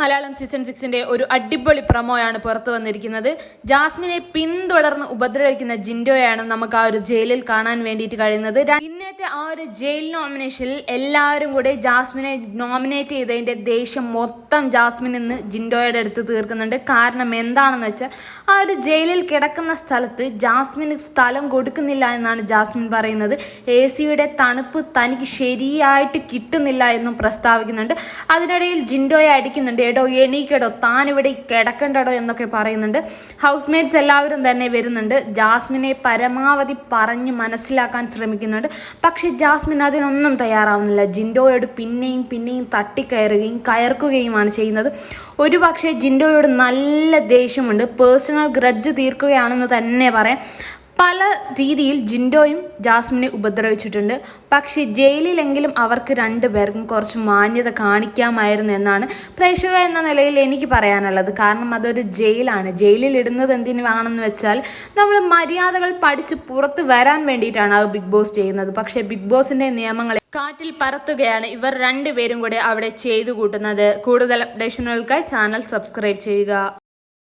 Malayalam season സിക്സിന്റെ ഒരു അടിപൊളി പ്രമോയാണ് പുറത്തു വന്നിരിക്കുന്നത്. ജാസ്മിനെ പിന്തുടർന്ന് ഉപദ്രവിക്കുന്ന ജിൻഡോയാണ് നമുക്ക് ആ ഒരു ജയിലിൽ കാണാൻ വേണ്ടിയിട്ട് കഴിയുന്നത്. ഇന്നത്തെ ആ ഒരു ജയിൽ നോമിനേഷനിൽ എല്ലാവരും കൂടെ ജാസ്മിനെ നോമിനേറ്റ് ചെയ്തതിന്റെ ദേഷ്യം മൊത്തം ജാസ്മിൻ ഇന്ന് ജിൻഡോയുടെ അടുത്ത് തീർക്കുന്നുണ്ട്. കാരണം എന്താണെന്ന് വെച്ചാൽ ആ ഒരു ജയിലിൽ കിടക്കുന്ന സ്ഥലത്ത് ജാസ്മിന് സ്ഥലം കൊടുക്കുന്നില്ല എന്നാണ് ജാസ്മിൻ പറയുന്നത്. എ സിയുടെ തണുപ്പ് തനിക്ക് ശരിയായിട്ട് കിട്ടുന്നില്ല എന്നും പ്രസ്താവിക്കുന്നുണ്ട്. അതിനിടയിൽ ജിൻഡോയെ അടിക്കുന്നുണ്ട്. എടോ എണീക്കടോ താൻ ഇവിടെ കിടക്കണ്ടടോ എന്നൊക്കെ പറയുന്നുണ്ട്. ഹൗസ് മേറ്റ്സ് എല്ലാവരും തന്നെ വരുന്നുണ്ട്. ജാസ്മിനെ പരമാവധി പറഞ്ഞ് മനസ്സിലാക്കാൻ ശ്രമിക്കുന്നുണ്ട്. പക്ഷേ ജാസ്മിൻ അതിനൊന്നും തയ്യാറാവുന്നില്ല. ജിൻഡോയോട് പിന്നെയും പിന്നെയും തട്ടിക്കയറുകയും കയർക്കുകയുമാണ് ചെയ്യുന്നത്. ഒരു പക്ഷേ ജിൻഡോയോട് നല്ല ദേഷ്യമുണ്ട്. പേഴ്സണൽ ഗ്രഡ്ജ് തീർക്കുകയാണെന്ന് തന്നെ പറയാം. പല രീതിയിൽ ജിൻഡോയും ജാസ്മിനെ ഉപദ്രവിച്ചിട്ടുണ്ട്. പക്ഷേ ജയിലിലെങ്കിലും അവർക്ക് രണ്ടുപേർക്കും കുറച്ച് മാന്യത കാണിക്കാമായിരുന്നു എന്നാണ് പ്രേക്ഷക എന്ന നിലയിൽ എനിക്ക് പറയാനുള്ളത്. കാരണം അതൊരു ജയിലാണ്. ജയിലിൽ ഇടുന്നത് എന്തിനാണെന്ന് വെച്ചാൽ നമ്മൾ മര്യാദകൾ പഠിച്ച് പുറത്ത് വരാൻ വേണ്ടിയിട്ടാണ് ആ ബിഗ് ബോസ് ചെയ്യുന്നത്. പക്ഷേ ബിഗ് ബോസിന്റെ നിയമങ്ങളെ കാറ്റിൽ പറത്തുകയാണ് ഇവർ രണ്ടുപേരും കൂടെ അവിടെ ചെയ്തു കൂട്ടുന്നത്. കൂടുതൽ അപ്ഡേഷനുകൾക്കായി ചാനൽ സബ്സ്ക്രൈബ് ചെയ്യുക.